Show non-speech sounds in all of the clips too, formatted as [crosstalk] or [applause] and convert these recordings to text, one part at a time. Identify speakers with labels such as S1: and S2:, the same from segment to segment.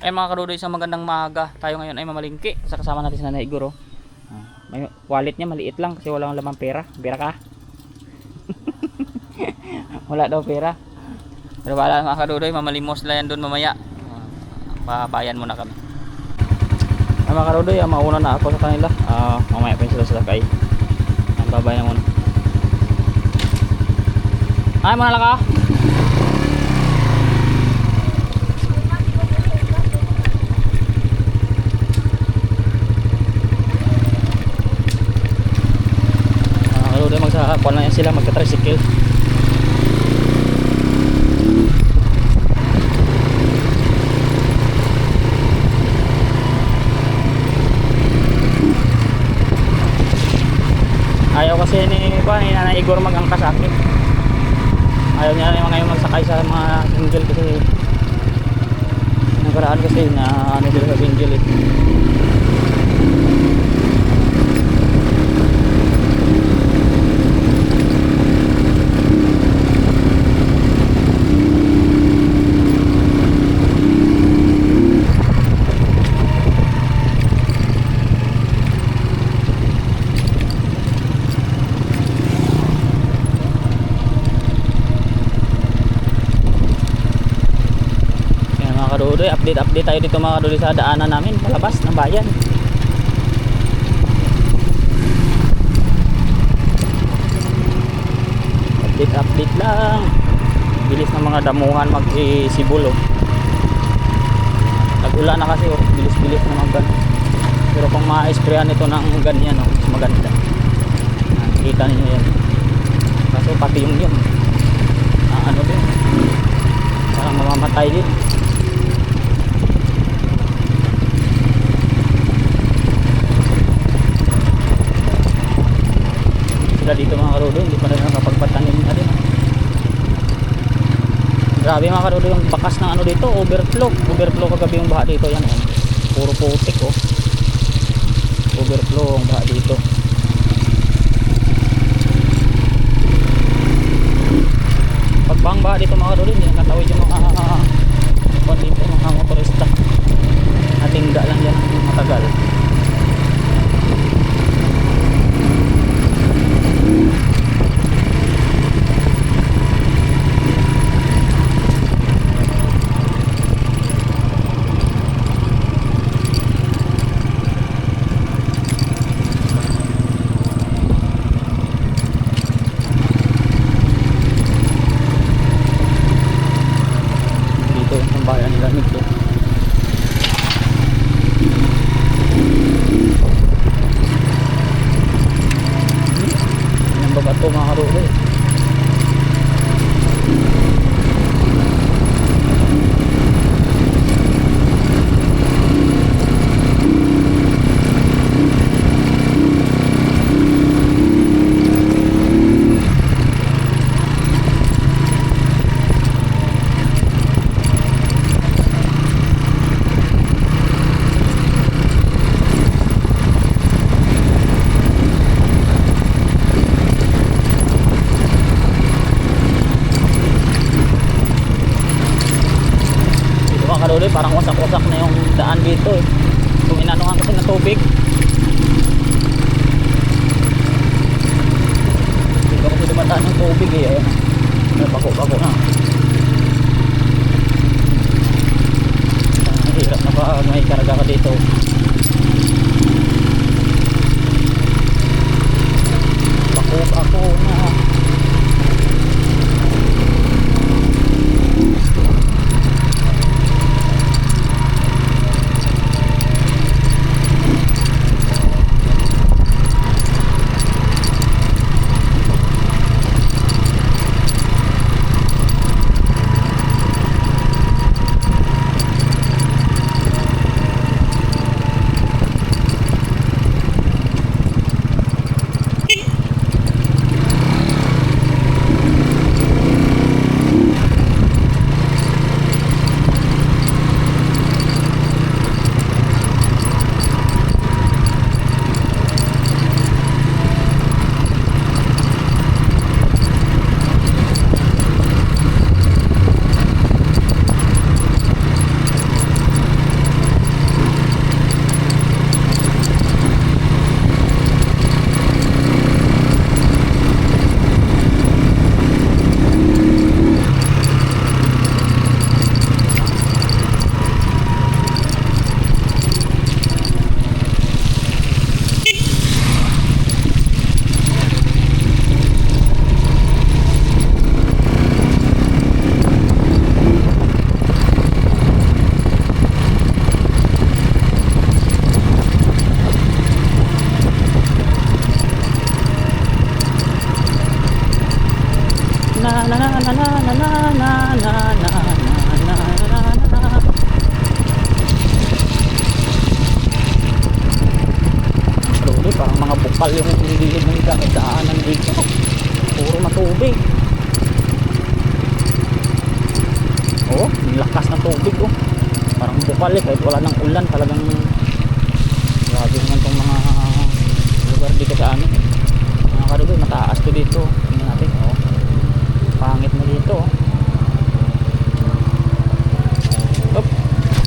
S1: Ay mga karudoy sa magandang maga. Tayo ngayon ay mamalingki. Sa kasama natin si Nanay Igor. oh. Ah, May wallet niya maliit lang kasi walang lamang pera. Pera ka? [laughs] Wala daw pera. Pero wala mga karudoy, mamalimos lang yan doon mamaya. Ah, Pabayan muna kami. Ay mga karudoy, ah, mauna na ako sa kanila. Ah, mamaya pa sila sila kay. Ang babayan muna. Ay, muna lang ka. Mga kaludo magsakuan lang yan sila magka-tricycle. Ayaw kasi ni Kuan ni Nanay Igor mag-angkas akin. Ayaw niya rin ngayon magsakay sa mga single kasi nakaraan kasi na ano sila sa single eh. Yan mga kadudoy, update update tayo dito mga kadudoy sa daanan namin palabas ng bayan. Update update lang. Bilis ng mga damuhan mag-sibol oh. Nag-ulan na kasi oh, bilis-bilis na mag Pero kung ma-sprayan ito ng ganyan oh, mas maganda. Yan, Kita niyo yan. Kaso pati yung yun. Ah, ano din. Parang mamamatay din. Sila dito mga karudo, hindi pa rin nakapagpatanim na rin. Grabe mga karudo yung bakas ng ano dito, overflow. Overflow kagabi yung baha dito, yan oh. Puro putik oh. Overflow ang baha dito. Pagbang baha dito mga karudo, hindi nakatawid yung mga kung dito, mga motorista. Natingga lang yan, matagal. Dito yung sambayan nila nito yan ba ito mga karulo eh dito mga karulo eh, parang wasak-wasak na yung daan dito eh kung inanuhan kasi ng tubig dito kasi dumataan ng tubig eh ayun may pako-pako na ang hirap na karga ka dito Eh, kahit wala ng ulan talagang grabe naman tong mga lugar dito sa amin. Mga kadugoy, mataas to dito. Tingnan natin, oh. Pangit na dito oh. Up.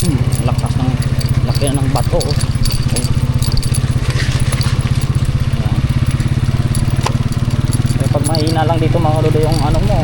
S1: Hmm, lakas ng laki na ng bato oh. Ayan. Kaya pag mahina lang dito mga kadugoy yung ano mo,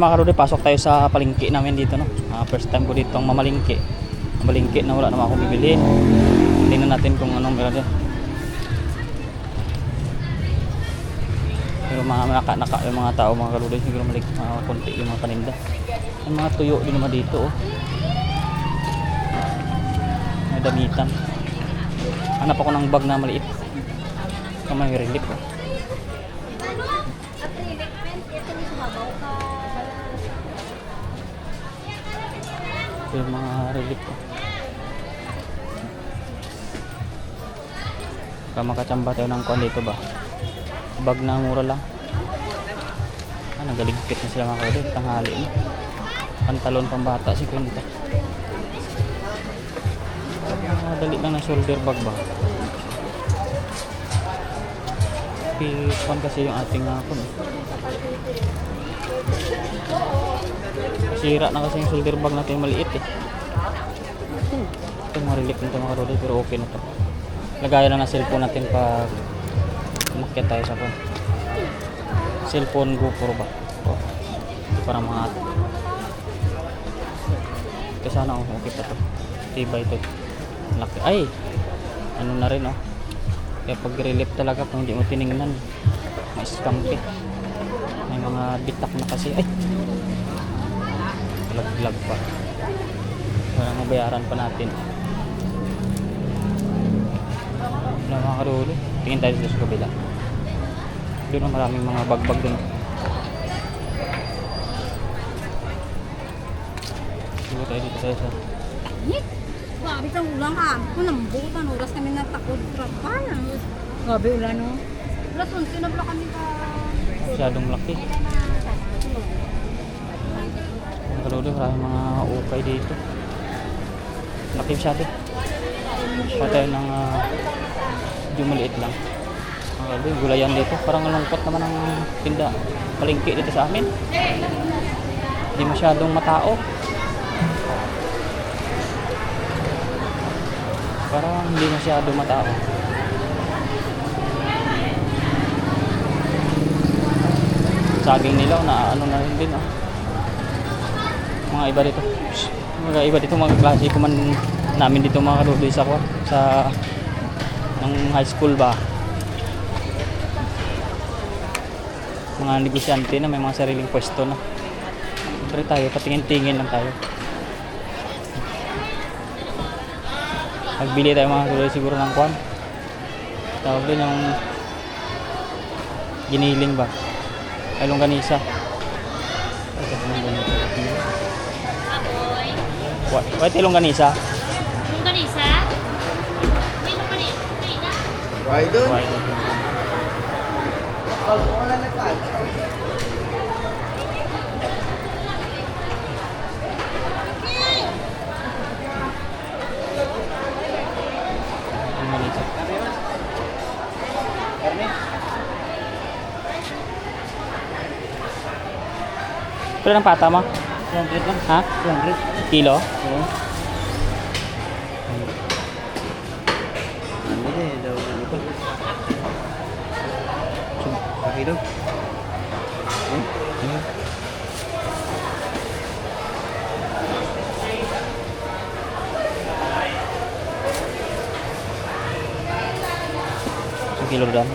S1: mga karudi, pasok tayo sa palingki namin dito. No? Ah, first time ko dito ang mamalingki. Mamalingki na wala naman akong bibiliin. Tingnan natin kung anong meron din. Pero mga naka, naka, yung mga tao, mga karudi, siguro malik, mga konti yung mga paninda. Yung mga tuyo din naman dito. Oh. May damitan. Hanap ako ng bag na maliit. Kamay relief. Oh. Ito yung mga relief ko. Baka makachamba tayo ng kuwan dito ba? Bag na mura lang. Ah, nagaligpit na sila mga kapatid. Tanghali na. Pantalon pang bata si Kwenta. Ah, dali lang na shoulder bag ba? P1 kasi yung ating uh, kun. Sira na kasi yung shoulder bag natin maliit eh. Ito mga relief nito mga rolly pero okay na to. Lagayan na cellphone natin pag umakyat tayo sa phone. Cellphone GoPro ba? O, para mga ito sana oh, okay pa to. Tibay to. Laki. Ay! Ano na rin oh. Kaya pag relief talaga kung hindi mo tiningnan, ma-scam ka. May mga bitak na kasi. Ay! Lag-lag pa. Parang mabayaran pa natin. Wala mga karulo. Tingin tayo sa kabila. Doon ang maraming mga bagbag doon. Siguro tayo dito tayo sa...
S2: Grabe ang ulang ka. Kung nambutan, oras kami natakod. Trapan. Grabe ulan no. Alas 11 na pala kami ka.
S1: Masyadong laki. Karulo, maraming mga ukay dito. Masyado. Pa tayo ng uh, medyo maliit lang. Karulo, yung gulayan dito. Parang lungkot naman ang tinda palengke dito sa amin. Hindi masyadong matao. Parang hindi masyado matao. Saging nila, na ano na rin din. Oh. Mga iba dito. Mga iba dito, mga klase ko man namin dito mga karudoy sa kwa, sa ng high school ba. Mga negosyante na may mga sariling pwesto na. Siyempre tayo, patingin-tingin lang tayo. Magbili tayo mga karudoy siguro ng kwan. Tawag din yung giniling ba? Ay, longganisa. What longganisa?
S3: Yung ganisa? May pa rin? May na?
S1: Why? Longganisa. Pero ng pata mo?
S4: 200 lang.
S1: Ha?
S4: 200.
S1: Kilo?
S4: Oo. Ano din, daw ano pa. Laki daw. Hmm? Ano?
S1: Sa kilo dan.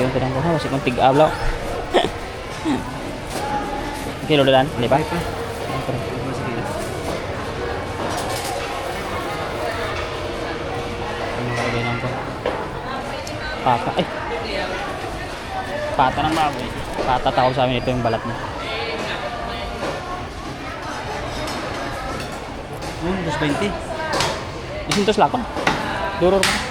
S1: Yun tinang ko masih kung tig-ablaw. kilo dan, di ba? Pata, ay. Pata ng baboy. Pata tawag sa amin ito yung balat niya.
S4: Hmm, 220.
S1: Isintos lakon. Duror mo.